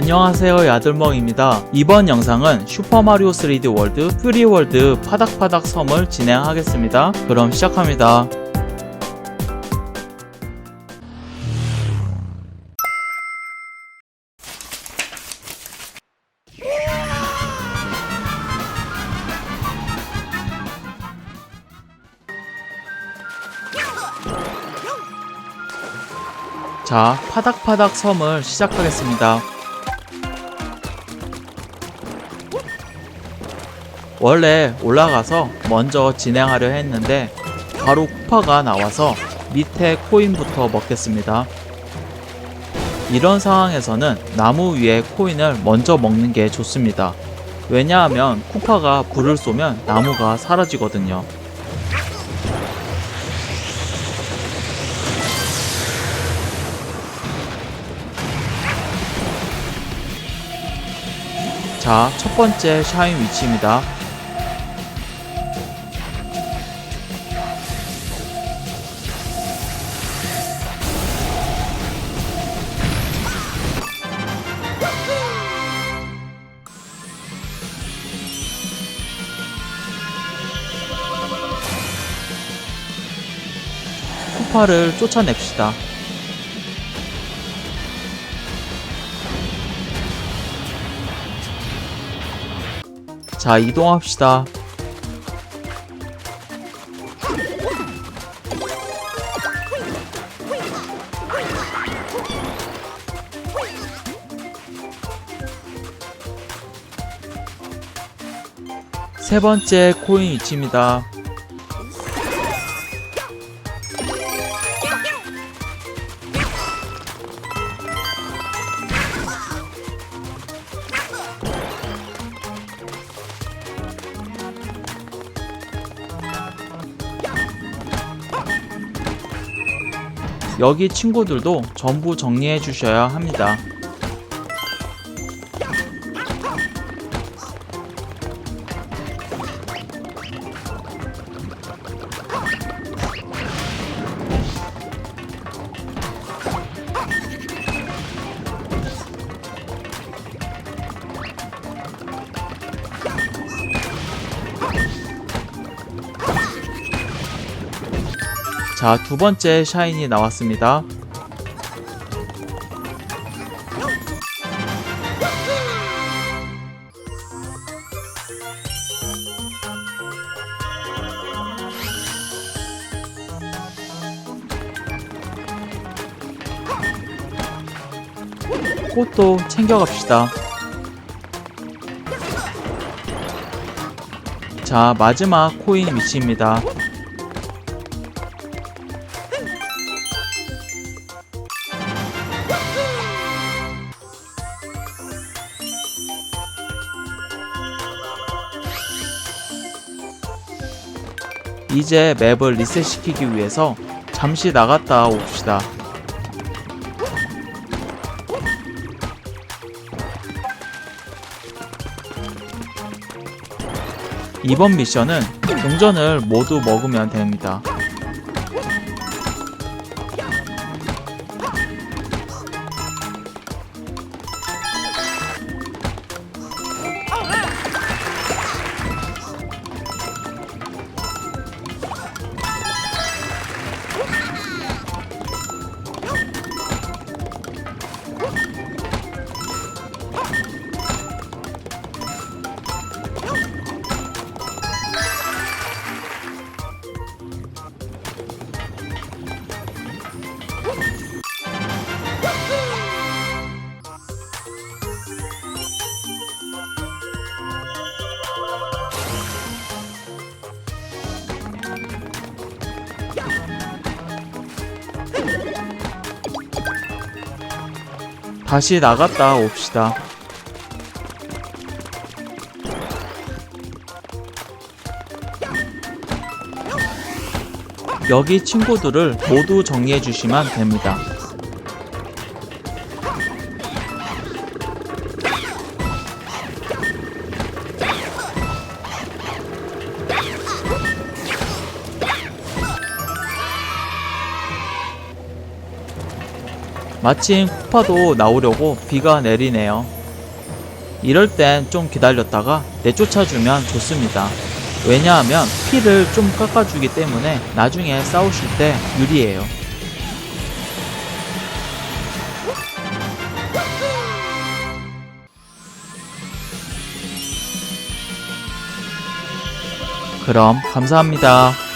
안녕하세요 야들멍입니다. 이번 영상은 슈퍼마리오 3D 월드 프리월드 파닥파닥 섬을 진행하겠습니다. 그럼 시작합니다. 자, 파닥파닥 섬을 시작하겠습니다. 원래 올라가서 먼저 진행하려 했는데 바로 쿠파가 나와서 밑에 코인부터 먹겠습니다. 이런 상황에서는 나무 위에 코인을 먼저 먹는 게 좋습니다. 왜냐하면 쿠파가 불을 쏘면 나무가 사라지거든요. 자, 첫 번째 샤인 위치입니다. 쿠파를 쫓아냅시다. 자, 이동합시다. 세 번째 코인 위치입니다. 여기 친구들도 전부 정리해 주셔야 합니다. 자, 두 번째 샤인이 나왔습니다. 꽃도 챙겨갑시다. 자, 마지막 코인 위치입니다. 이제 맵을 리셋시키기 위해서 잠시 나갔다 옵시다. 이번 미션은 동전을 모두 먹으면 됩니다. 다시 나갔다 옵시다. 여기 친구들을 모두 정리해 주시면 됩니다. 마침 쿠파도 나오려고 비가 내리네요. 이럴 땐 좀 기다렸다가 내쫓아주면 좋습니다. 왜냐하면 피를 좀 깎아주기 때문에 나중에 싸우실 때 유리해요. 그럼 감사합니다.